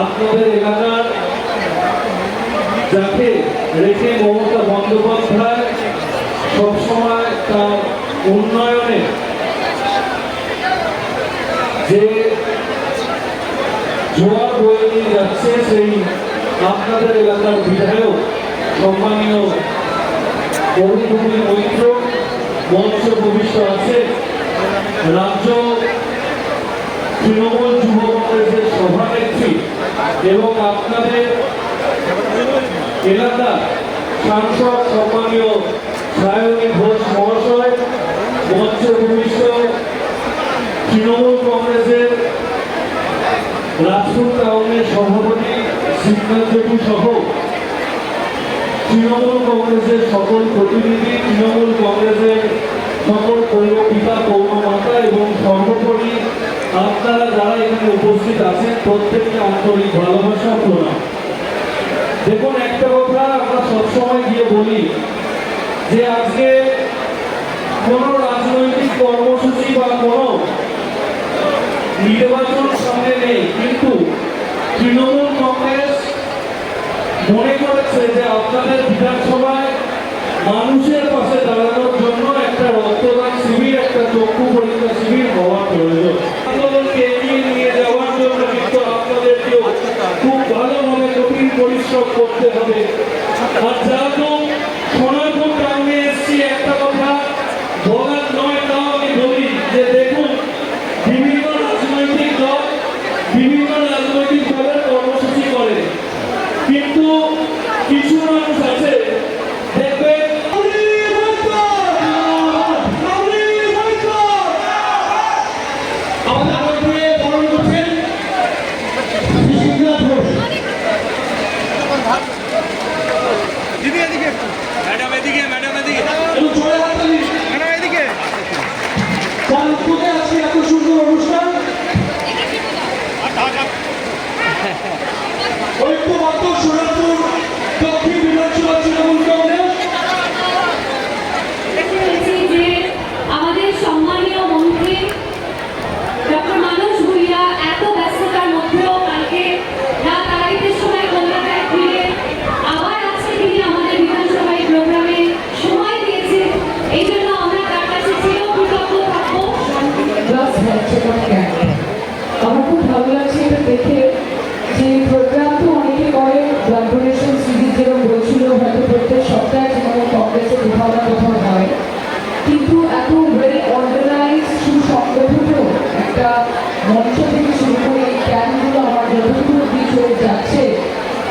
আপনাদের এলাকার যাকে রেখে মমতা বন্দ্যোপাধ্যায় সবসময় তার উন্নয়নে যে জোয়ার বয়ে নিয়ে যাচ্ছে, সেই আপনাদের এলাকার বিধায়ক, সম্মানীয় অরুণভূমি মৈত্র মঞ্চ ভবিষ্য এবং আপনাদের এলাকার সাংসদ সম্মানীয় সায়নী ঘোষ মহাশয় মঞ্চ ভূমিষ্ঠ তৃণমূল কংগ্রেসের রাজপুর টাউনের সভাপতি শিবনাথ সিদ্ধান্তজু সহ তৃণমূল কংগ্রেসের সকল প্রতিনিধি, তৃণমূল কংগ্রেসের সকল পৌরপিতা পৌরমাতা এবং সর্বোপরি আপনারা যারা এখানে উপস্থিত আছেন, প্রত্যেককে আন্তরিক ভালোবাসা প্রণাম। দেখুন, একটা কথা আমরা সবসময় গিয়ে বলি যে আজকে কোনো রাজনৈতিক কর্মসূচি বা কোনো নির্বাচন সামনে নেই, কিন্তু তৃণমূল কংগ্রেস মনে করেছে যে আপনাদের বিধানসভায় মানুষের পাশে দাঁড়ানোর একটা রক্তদান শিবির একটা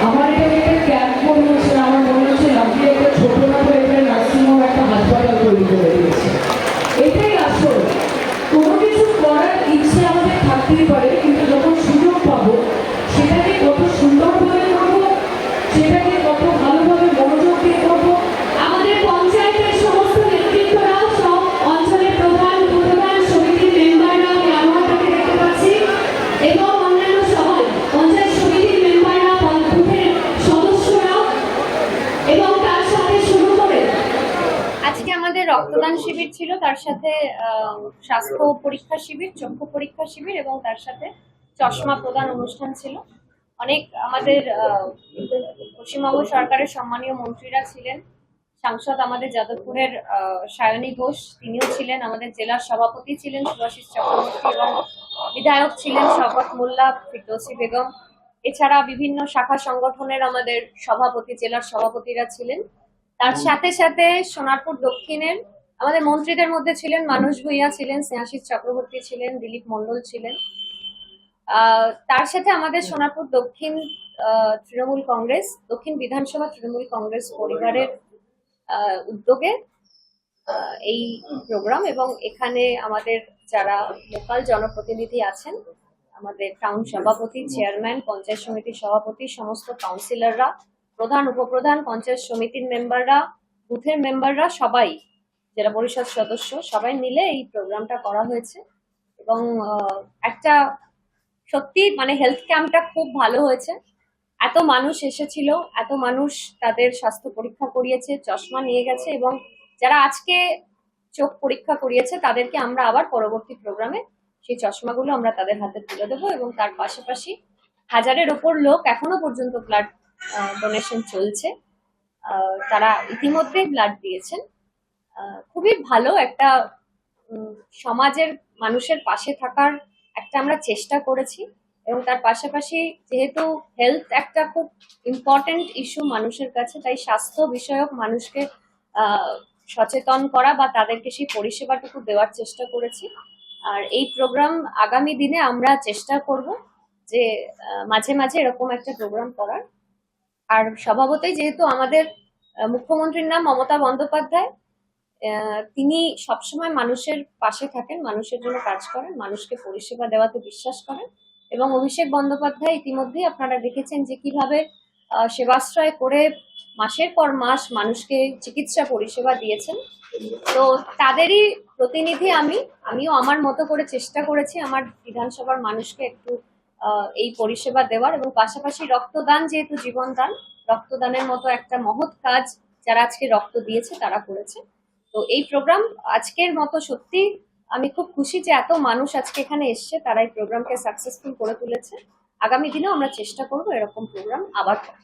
আমার শিবির ছিল, তার সাথে স্বাস্থ্য পরীক্ষা শিবির, চক্ষু পরীক্ষা শিবির এবং তার সাথে চশমা প্রদান অনুষ্ঠান ছিল। অনেক আমাদের পশ্চিমবঙ্গ সরকারের সম্মানীয় মন্ত্রীরা ছিলেন। সাংসদ আমাদের যাদবপুরের সায়নী ঘোষ, তিনিও ছিলেন আমাদের জেলার সভাপতি ছিলেন সুভাষিস চক্রবর্তী এবং বিধায়ক ছিলেন শওকত মোল্লা, ফিরদৌসি বেগম। এছাড়া বিভিন্ন শাখা সংগঠনের আমাদের সভাপতি, জেলার সভাপতিরা ছিলেন। তার সাথে সাথে সোনারপুর দক্ষিণের আমাদের মন্ত্রীদের মধ্যে ছিলেন মানুষ ভূঁইয়া ছিলেন স্নেহাশিস চক্রবর্তী ছিলেন, দিলীপ মণ্ডল ছিলেন। তার সাথে আমাদের সোনারপুর দক্ষিণ তৃণমূল কংগ্রেস, দক্ষিণ বিধানসভা তৃণমূল কংগ্রেস পরিবারের উদ্যোগে এই প্রোগ্রাম এবং এখানে আমাদের যারা লোকাল জনপ্রতিনিধি আছেন, আমাদের টাউন সভাপতি, চেয়ারম্যান, পঞ্চায়েত সমিতির সভাপতি, সমস্ত কাউন্সিলররা, প্রধান, উপপ্রধান, পঞ্চায়েত সমিতির মেম্বাররা, বুথের মেম্বাররা সবাই জেলা পরিষদ সদস্য, সবাই মিলে এই প্রোগ্রামটা করা হয়েছে। এবং একটা সত্যি মানে হেলথ ক্যাম্পটা খুব ভালো হয়েছে। এত মানুষ এসেছিল, এত মানুষ তাদের স্বাস্থ্য পরীক্ষা করিয়েছে, চশমা নিয়ে গেছে এবং যারা আজকে চোখ পরীক্ষা করিয়েছে, তাদেরকে আমরা আবার পরবর্তী প্রোগ্রামে সেই চশমাগুলো আমরা তাদের হাতে তুলে দেবো এবং তার পাশাপাশি হাজারের ওপর লোক এখনও পর্যন্ত ব্লাড ডোনেশন চলছে। তারা ইতিমধ্যেই ব্লাড দিয়েছেন। খুবই ভালো একটা সমাজের মানুষের পাশে থাকার একটা আমরা চেষ্টা করেছি এবং তার পাশাপাশি যেহেতু হেলথ একটা খুব ইম্পর্ট্যান্ট ইস্যু মানুষের কাছে, তাই স্বাস্থ্য বিষয়ক মানুষকে সচেতন করা বা তাদেরকে সেই পরিষেবাটুকু দেওয়ার চেষ্টা করেছি। আর এই প্রোগ্রাম আগামী দিনে আমরা চেষ্টা করব যে মাঝে মাঝে এরকম একটা প্রোগ্রাম করার। আর স্বভাবতই যেহেতু আমাদের মুখ্যমন্ত্রীর নাম মমতা বন্দ্যোপাধ্যায় তিনি সবসময় মানুষের পাশে থাকেন, মানুষের জন্য কাজ করেন, মানুষকে পরিষেবা দেওয়াতে বিশ্বাস করেন এবং অভিষেক বন্দ্যোপাধ্যায় ইতিমধ্যেই আপনারা দেখেছেন যে কীভাবে সেবাশ্রয় করে মাসের পর মাস মানুষকে চিকিৎসা পরিষেবা দিয়েছেন। তো তাদেরই প্রতিনিধি আমি, আমিও আমার মতো করে চেষ্টা করেছি আমার বিধানসভার মানুষকে একটু এই পরিষেবা দেওয়ার এবং পাশাপাশি রক্তদান যেহেতু জীবনদান, রক্তদানের মতো একটা মহৎ কাজ যারা আজকে রক্ত দিয়েছে তারা করেছে। তো এই প্রোগ্রাম আজকের মতো সত্যি আমি খুব খুশি যে এত মানুষ আজকে এখানে এসছে, তারা এই প্রোগ্রামকে সাকসেসফুল করে তুলেছে আগামী দিনেও আমরা চেষ্টা করব এরকম প্রোগ্রাম আবার করার।